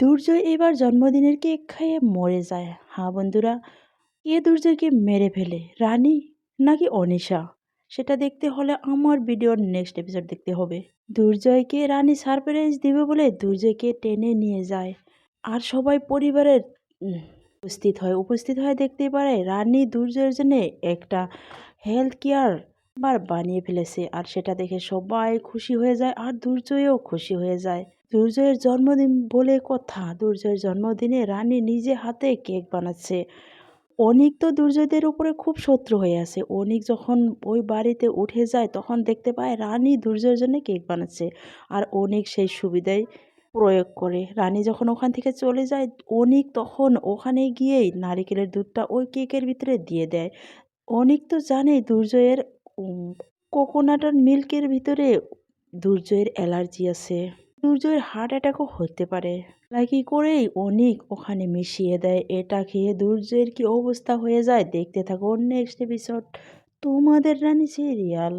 দুর্জয় এবার জন্মদিনের কেক খেয়ে মরে যায়। হ্যাঁ বন্ধুরা, কে দুর্জয়কে মেরে ফেলে, রানী নাকি অনিশা? সেটা দেখতে হলে আমার ভিডিওর নেক্সট এপিসোড দেখতে হবে। দুর্জয়কে রানী সারপ্রাইজ দিবে বলে দুর্জয়কে টেনে নিয়ে যায়। আর সবাই পরিবারের উপস্থিত হয়। উপস্থিত হয় দেখতে পারে রানী দুর্জয়ের জন্য একটা হেলথ কেয়ার বার বানিয়ে ফেলেছে। আর সেটা দেখে সবাই খুশি হয়ে যায় আর দুর্জয়ও খুশি হয়ে যায়। দুর্জয়ের জন্মদিন বলে কথা। দুর্জয়ের জন্মদিনে রানী নিজে হাতে কেক বানাচ্ছে। অনিক তো দুর্জয়দের উপরে খুব শত্রু হয়ে আছে। অনিক যখন ওই বাড়িতে উঠে যায়, তখন দেখতে পায় রানী দুর্জয়ের জন্য কেক বানাচ্ছে আর অনিক সেই সুবিধায় প্রয়োগ করে। রানী যখন ওখান থেকে চলে যায়, অনিক তখন ওখানে গিয়েই নারিকেলের দুধটা ওই কেকের ভিতরে দিয়ে দেয়। অনিক তো জানে দুর্জয়ের কোকোনাট আর মিল্কের ভিতরে দুর্জয়ের অ্যালার্জি আছে। দুর্জয়ের হার্ট অ্যাটাকও হতে পারে। লাইকি করেই অনেক ওখানে মিশিয়ে দেয়? এটা খেয়ে দূর্যের কি অবস্থা হয়ে যায়? দেখতে থাকো নেক্সট এপিসোড তোমাদের রানী সিরিয়াল